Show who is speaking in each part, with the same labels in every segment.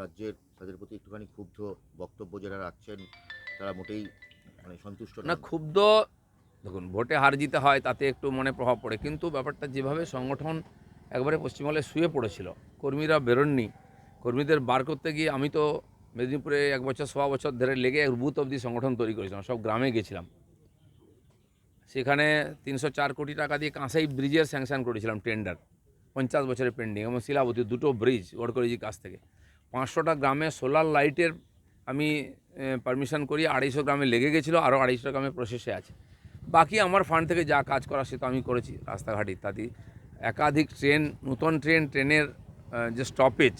Speaker 1: রাজ্যের তাদের প্রতি একটুখানি ক্ষুব্ধ বক্তব্য যারা রাখছেন, তারা মোটেই মানে সন্তুষ্ট
Speaker 2: না, ক্ষুব্ধ, দেখুন, ভোটে হার জিতে হয়, তাতে একটু মনে প্রভাব পড়ে। কিন্তু ব্যাপারটা যেভাবে সংগঠন একবারে পশ্চিমবঙ্গে শুয়ে পড়েছিল, কর্মীরা বেরোননি, কর্মীদের বার করতে গিয়ে আমি তো মেদিনীপুরে এক বছর, সোয়া বছর ধরে লেগে বুথ অবধি সংগঠন তৈরি করেছিলাম, সব গ্রামে গেছিলাম। সেখানে তিনশো চার কোটি টাকা দিয়ে কাঁসাই ব্রিজের স্যাংশন করেছিলাম, টেন্ডার, পঞ্চাশ বছরের পেন্ডিং এবং শিলাবতী, দুটো ব্রিজ গডকরিজির কাছ থেকে। পাঁচশোটা গ্রামে সোলার লাইটের আমি পারমিশন করি, আড়াইশো গ্রামে লেগে গেছিল আরও আড়াইশো গ্রামে প্রসেসে আছে। বাকি আমার ফান্ড থেকে যা কাজ করা সে তো আমি করেছি, রাস্তাঘাট ইত্যাদি। একাধিক ট্রেন নতুন ট্রেন ট্রেনের যে স্টপেজ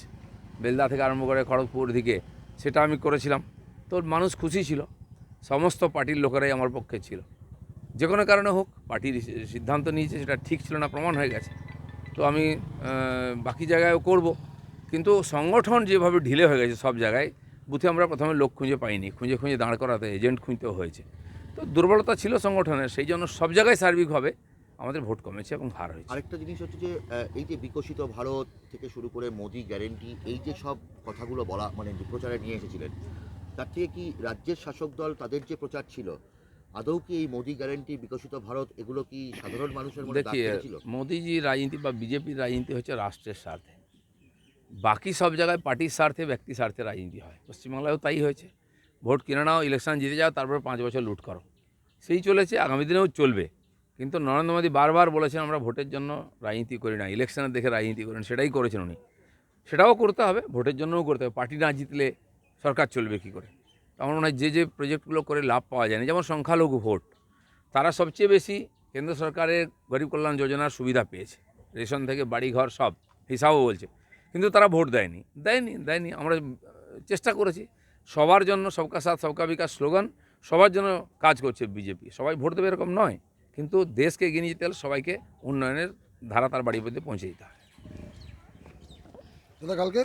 Speaker 2: বেলদা থেকে আরম্ভ করে খড়গপুর দিকে, সেটা আমি করেছিলাম। তো মানুষ খুশি ছিল, সমস্ত পার্টির লোকেরাই আমার পক্ষে ছিল। যে কোনো কারণে হোক পার্টির সিদ্ধান্ত নিয়েছে, সেটা ঠিক ছিল না, প্রমাণ হয়ে গেছে। তো আমি বাকি জায়গায়ও করব। কিন্তু সংগঠন যেভাবে ঢিলে হয়ে গেছে সব জায়গায় বুথে আমরা প্রথমে লোক খুঁজে পাইনি খুঁজে খুঁজে দাঁড় করাতে এজেন্ট খুঁজতেও হয়েছে। তো দুর্বলতা ছিল সংগঠনের সেই জন্য সব জায়গায় সার্বিকভাবে আমাদের ভোট কমেছে এবং হার হয়েছে।
Speaker 1: আরেকটা জিনিস হচ্ছে যে এই যে বিকশিত ভারত থেকে শুরু করে মোদি গ্যারেন্টি এই যে সব কথাগুলো বলা মানে প্রচারে নিয়ে এসেছিলেন তার থেকে কি রাজ্যের শাসক দল তাদের যে প্রচার ছিল আদৌ কি এই মোদি গ্যারেন্টি বিকশিত ভারত এগুলো কি সাধারণ মানুষের মধ্যে
Speaker 2: মোদিজির রাজনীতি বা বিজেপির রাজনীতি হচ্ছে রাষ্ট্রের স্বার্থে। বাকি সব জায়গায় পার্টির স্বার্থে ব্যক্তি স্বার্থে রাজনীতি হয়। পশ্চিমবাংলায়ও তাই হয়েছে। ভোট কিনে নাও, ইলেকশন জিতে যাও, তারপর পাঁচ বছর লুট করো। সেই চলেছে, আগামী দিনেও চলবে। কিন্তু নরেন্দ্র মোদী বারবার বলেছেন, আমরা ভোটের জন্য রাজনীতি করি না। ইলেকশনের দেখে রাজনীতি করেন। সেটাই করেছেন উনি। সেটাও করতে হবে, ভোটের জন্যও করতে হবে। পার্টি না জিতলে সরকার চলবে কী করে? আমার মনে হয় যে যে প্রজেক্টগুলো করে লাভ পাওয়া যায় না যেমন সংখ্যালঘু ভোট, তারা সবচেয়ে বেশি কেন্দ্র সরকারের গরিব কল্যাণ যোজনার সুবিধা পেয়েছে। রেশন থেকে বাড়ি ঘর সব, হিসাবও বলছে। কিন্তু তারা ভোট দেয়নি। দেয়নি দেয়নি। আমরা চেষ্টা করেছি। সবার জন্য সবকা সাথ, সবকা বিকাশ স্লোগান, সবার জন্য কাজ করছে বিজেপি। সবাই ভোট দেবে এরকম নয়, কিন্তু দেশকে এগিয়ে নিয়ে যেতে হলে সবাইকে উন্নয়নের ধারা তার বাড়ির মধ্যে পৌঁছে দিতে হয়।
Speaker 3: কালকে?